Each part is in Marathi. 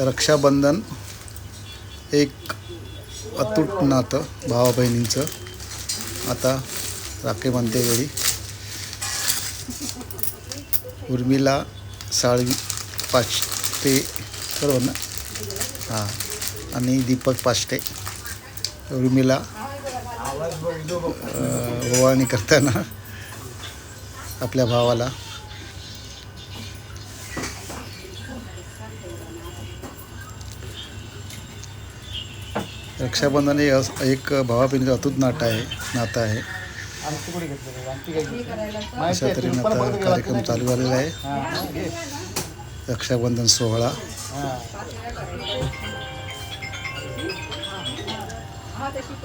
रक्षाबंधन एक अतूट नातं भावा बहिणींचं आता राखी बांधते वेळी उर्मिला साळवी पाचटे बरोबर ना? हां. आणि दीपक पाचटे. उर्मिला अं, ओवाळणी करताना आपल्या भावाला रक्षाबंधन हे एक भावा बहिणीचं अतूट नातं आहे नातं आहे. अशा तऱ्हेनं आता कार्यक्रम चालू झालेला आहे. रक्षाबंधन सोहळा.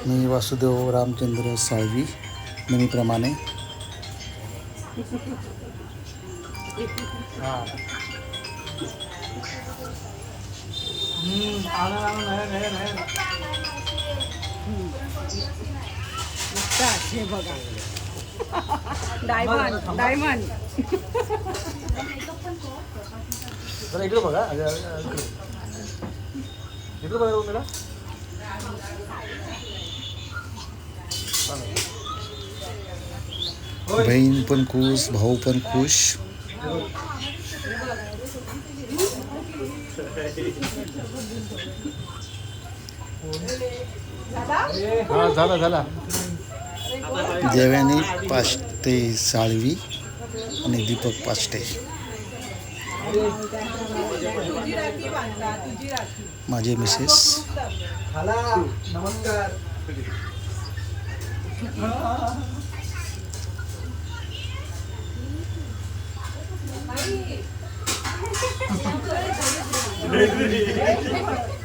मी वासुदेव रामचंद्र साळवी नेहमीप्रमाणे. डायमंड डायमंड इकडे बघा इकडे. बघा बहीण पण खुश भाऊ पण खुश हा झाला झाला. देवयानी पाचटे साळवी आणि दीपक पाचटे माझे मिसेस नमस्कार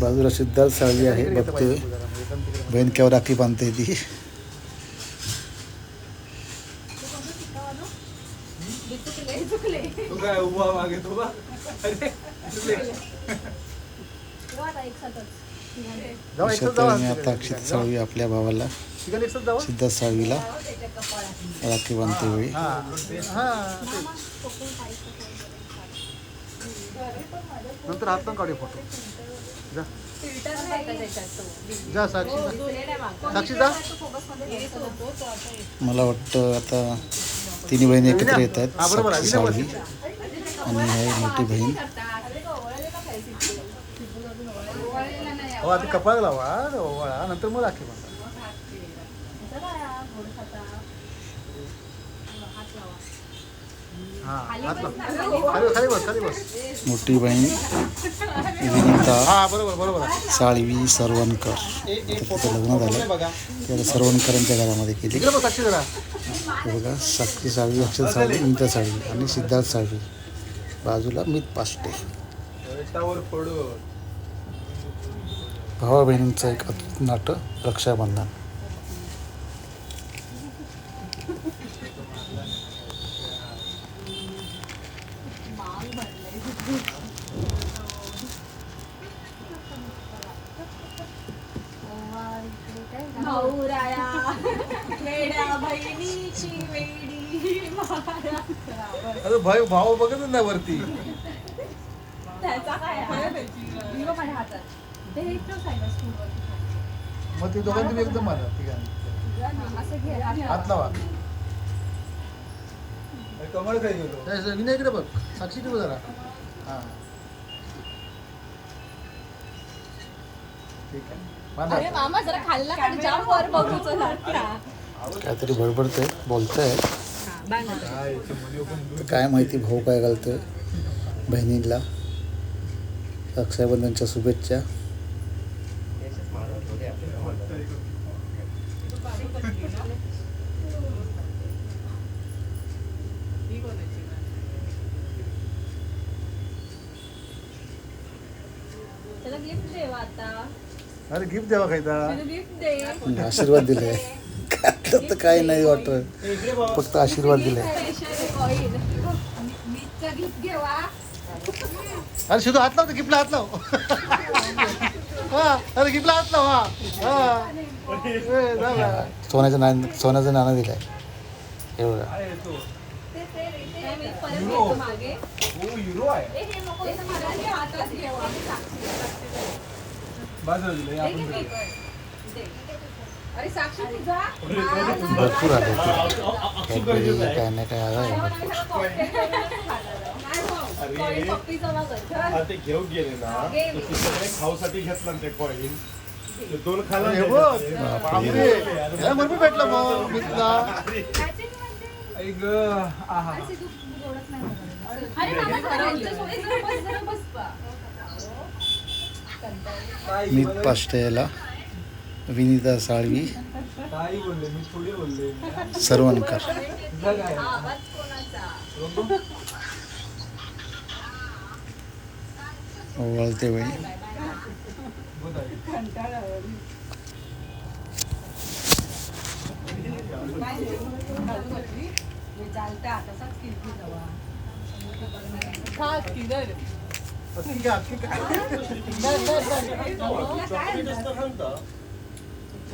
बाजूला सिद्धार्थ साळवी आहे बघतोय. बहीण केव्हा राखी बांधते ती आता अक्षता साळवी आपल्या भावाला सिद्धार्थ साळवीला राखी बांधते वेळी नंतर हात पण काढू फोटो जा जा साक्षी जा. साक्षी जा मला वाटतं आता तिन्ही बहिणी एकत्र येत आहेत हा, बरोबर आहे. साक्षी साळवी आणि आहे मोठी बहीण. हो आधी कपाळ लावा. ओवाळा. नंतर मग राखी बांधा. मोठी बहीण विनिता. साळवी सरवणकर. तिचं लग्न झालं. ते आता सरवणकरांच्या घरामध्ये केली बघा साक्षी साळवी अक्षर साळवी विनिता साळवी आणि सिद्धार्थ साळवी. बाजूला मीत पाष्टे. भावा बहिणींचं एक अतूट नाटं रक्षाबंधन भाऊराया वेड्या बहिणीची वेडी अरे भाई भाऊ बघतच नाही वरती त्याचा काय आहे? दिवा माझ्या हातात. ते इथंच आहे ना स्कूलवर मग ते दोघांनी एकदम मारा आणि हात लावा. कमळ काय गेलो. विनय इकडे बघ. साक्षी ठेव जरा. हा. ठीक आहे. अरे मामा जरा खाल्ला काहीतरी बडबडतंय बोलतंय. तर काय माहिती भाऊ काय घालतोय? बहिणीला. रक्षाबंधनच्या शुभेच्छा. त्याला गिफ्ट देवा आता. अरे गिफ्ट द्यावा खायचा त्याला गिफ्ट दे. म्हणजे आशीर्वाद दिले तर काय नाही वाटत. फक्त आशीर्वाद दिले स्पेशल कॉइन मीचा गिफ्ट घेवा अरे शिदू हात लाव गिफ्टला हात लाव. हा अरे गिफ्टला हात लाव हा. हा. सोन्याचं नाणं सोन्याचं नाणं दिलंय. हे बघा. ते ते ते मी परत घेतो मागे हो युरो आहे ए, हे नको हे मला घे, हातात घेवा बाजूला दिलं, भरपूर आले कॅडबरी काय नाही काय आलं हा, ते घेऊन गेले ना. खाऊसाठी घेतला ते कॉईन दोन खाला भरपूर भेटलं मग मीत मला- पाष्ट्याला विनिता साळवी. ताई सरवणकर. वळते वेळी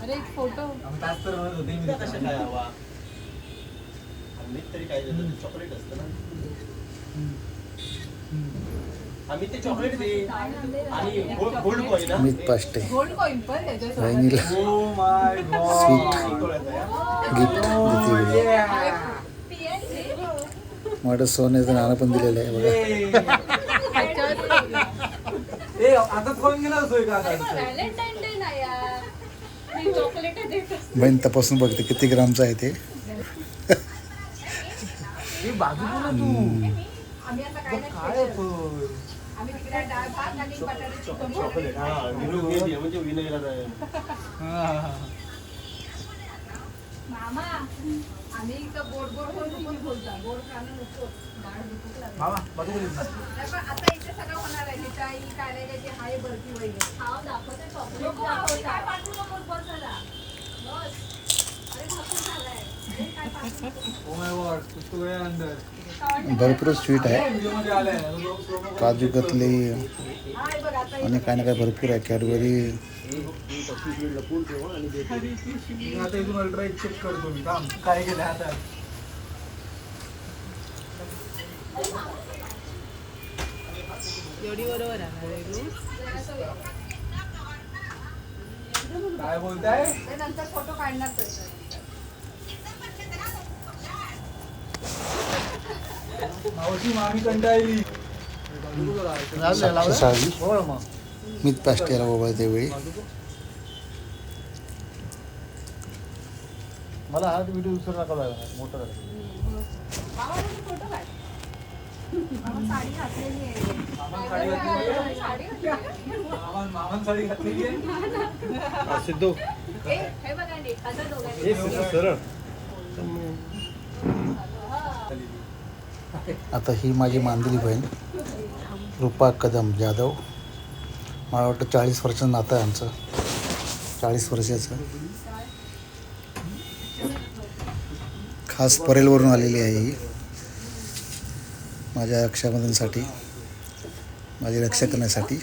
अरे एक फोटो तास तर म्हणत होते, मी कशा काय हवा? तरी काय देतो ते चॉकलेट असतं ना. आम्ही ते चॉकलेट दे. आणि gold coin Meet Pashte gold coin पण त्याच्यासोबत my God. स्वीट गिफ्ट सोन्याचं नाणं पण दिलेलं आहे बघा. ए आता कोण गेला असतोय का आता व्हॅलेंटाईन डे ना यार मी चॉकलेट देत असते. बहीण तपासून बघते किती ग्रामचं आहे ते. चॉकलेट. मामा आम्ही इथं गोड गोड गोड नको बोलता. गोड खाणं नको. लागली. मामा. नाही पण आता इथे सगळं होणार आहे. काय नाही त्याची हाय बर्फी वगैरे. खाव दाखवते काय पाठवू बस झाला. बस. अरे भरपूर स्वीट आहे. काजू कतली आणि काय ना काय भरपूर आहे. कॅडबरी. काय केलं आता काय बोलताय? नंतर फोटो काढणार मावशी मामी कंटाळली. साक्षी साळवी बोल मग. मीत पाष्ट्याला ओवाळते वेळी मला हा व्हिडिओ दुसरा नका लागला मोठा झाला मामा आता ही माझी मांदिली बहीण रुपा कदम जाधव. मला वाटतं चाळीस वर्षाचं नातं आहे आमचं. चाळीस वर्षाचं. खास परेलवरून आलेली आहे ही. माझ्या रक्षाबंधनसाठी माझी रक्षा करण्यासाठी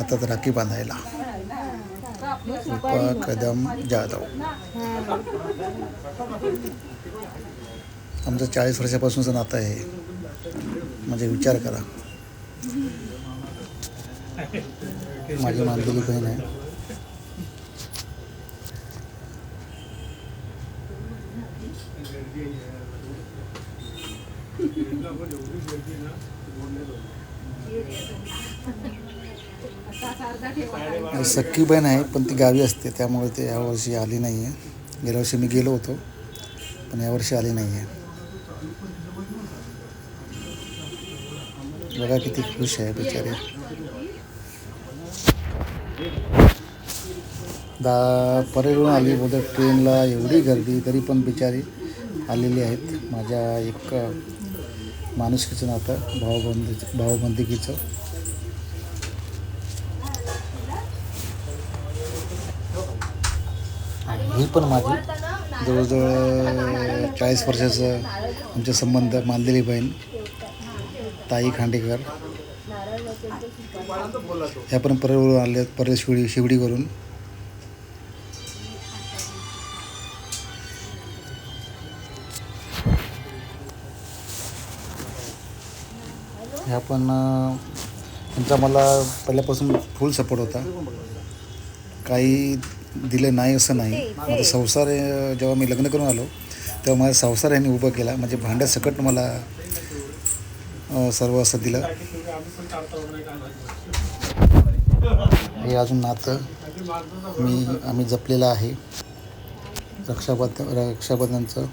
आता तर राखी बांधायला. रुपा कदम जाधव. आमचं चाळीस वर्षापासूनचं नातं आहे म्हणजे विचार करा. माझी मानलेली बहीण आहे सख्खी बहीण आहे, पण ती गावी असते, त्यामुळे ते यावर्षी आली नाही आहे गेल्या वर्षी मी गेलो होतो, पण यावर्षी आली नाही आहे बघा किती खुश आहे बिचारे. दा परेडून आली बोलते ट्रेनला एवढी गर्दी तरी पण बिचारी आलेली आहेत. माझ्या एक माणुसकीचं नातं भावबंदीचं भावबंदिकीचं. ही पण माझी जवळजवळ चाळीस वर्षाचं आमचे संबंध मानलेली बहीण. ताई खांडेकर. ह्या पण परळवरून आले आहेत परळ शिवडी शिवडीवरून ह्या पण त्यांचा मला पहिल्यापासून फुल सपोर्ट होता. काही दिलं नाही असं नाही. माझा संसार जेव्हा मी लग्न करून आलो तेव्हा माझा संसार यांनी उभं केला. म्हणजे भांड्यासकट मला सर्व असं दिलं. हे अजून नातं. मी आम्ही जपलेलं आहे. रक्षाबंधन रक्षाबंधनचं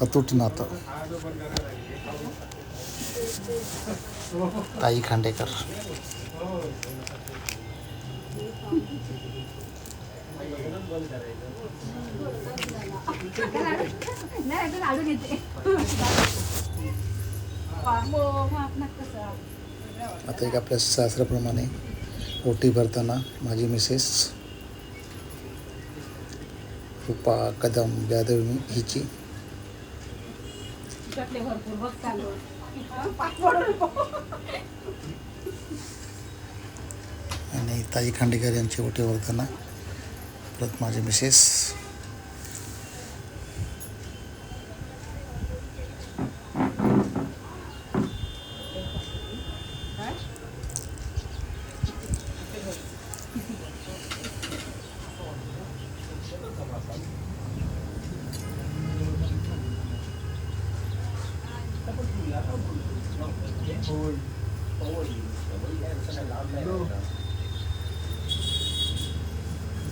अतूट नातं. ताई खांडेकर. नाही आता एक आपल्या शास्त्राप्रमाणे ओटी भरताना माझी मिसेस रूपा कदम जाधव हिची. आणि ताई खांडेकर यांची ओटी भरताना परत माझी मिसेस.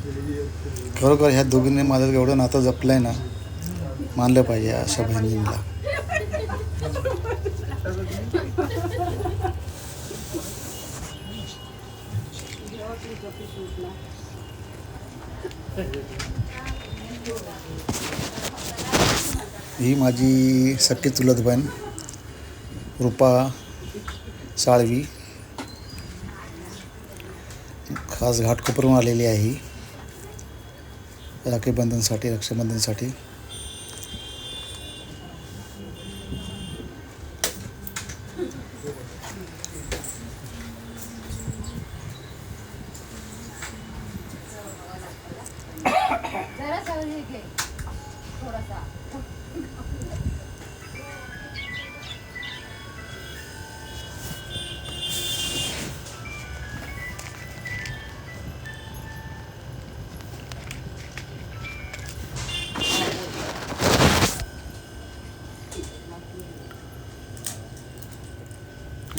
खरोखर ह्या दोघींनी माझं एवढं नातं जपलं आहे ना मानलं पाहिजे अशा बहिणींना. ही माझी सख्खी चुलत बहीण रूपा साळवी. खास घाटकोपरून आलेली आहे राखीबंधनसाठी रक्षाबंधनसाठी.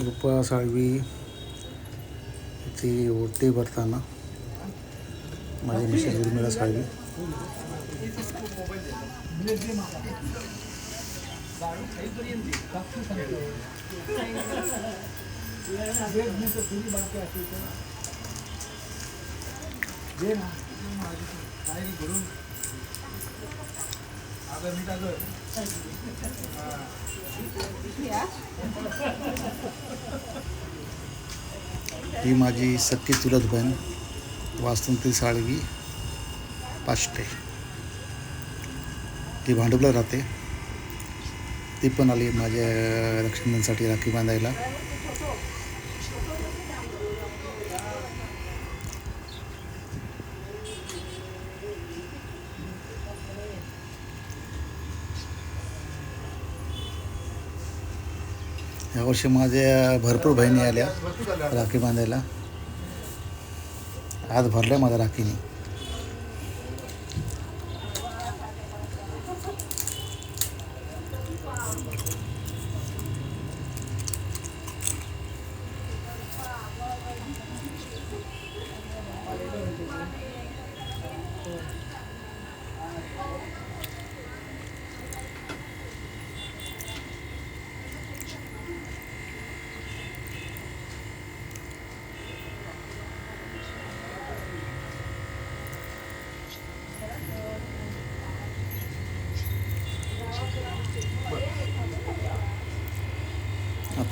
रूपा साळवी ती ओटी भरताना माझी मिसेस उर्मिळा साळवी ही माझी सख्खी चुलत बहीण वासंती साळवी पाष्टे. ती भांडुपला राहते. ती पण आली माझ्या रक्षाबंधनसाठी राखी बांधायला. यावर्षी माझ्या भरपूर बहिणी आल्या राखी बांधायला. आज भरल्या माझ्या राखीने.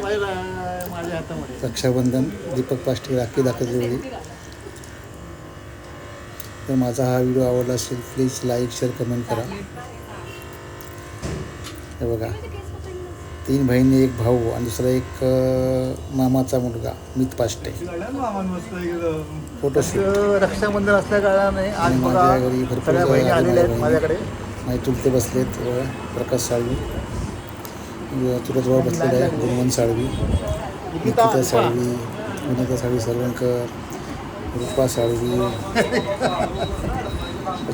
बाई रा- माझ्या हातामध्ये. रक्षाबंधन दीपक पाष्टे राखी दाखवली वेळी तर माझा हा व्हिडिओ आवडला असेल प्लीज लाईक शेअर कमेंट करा. हे बघा. तीन बहिणी एक भाऊ आणि दुसरा एक मामाचा मुलगा मित पाष्टे फोटोशूट रक्षाबंधन असल्या कारणाने आज माझ्या घरी भरपूर माझ्याकडे. माझे चुलते बसलेत प्रकाश साळवी. तुरजवळ बसलेले आहे गुणवंत साळवी. निकिता. साळवी विनिता साळवी सरवणकर रूपा साळवी.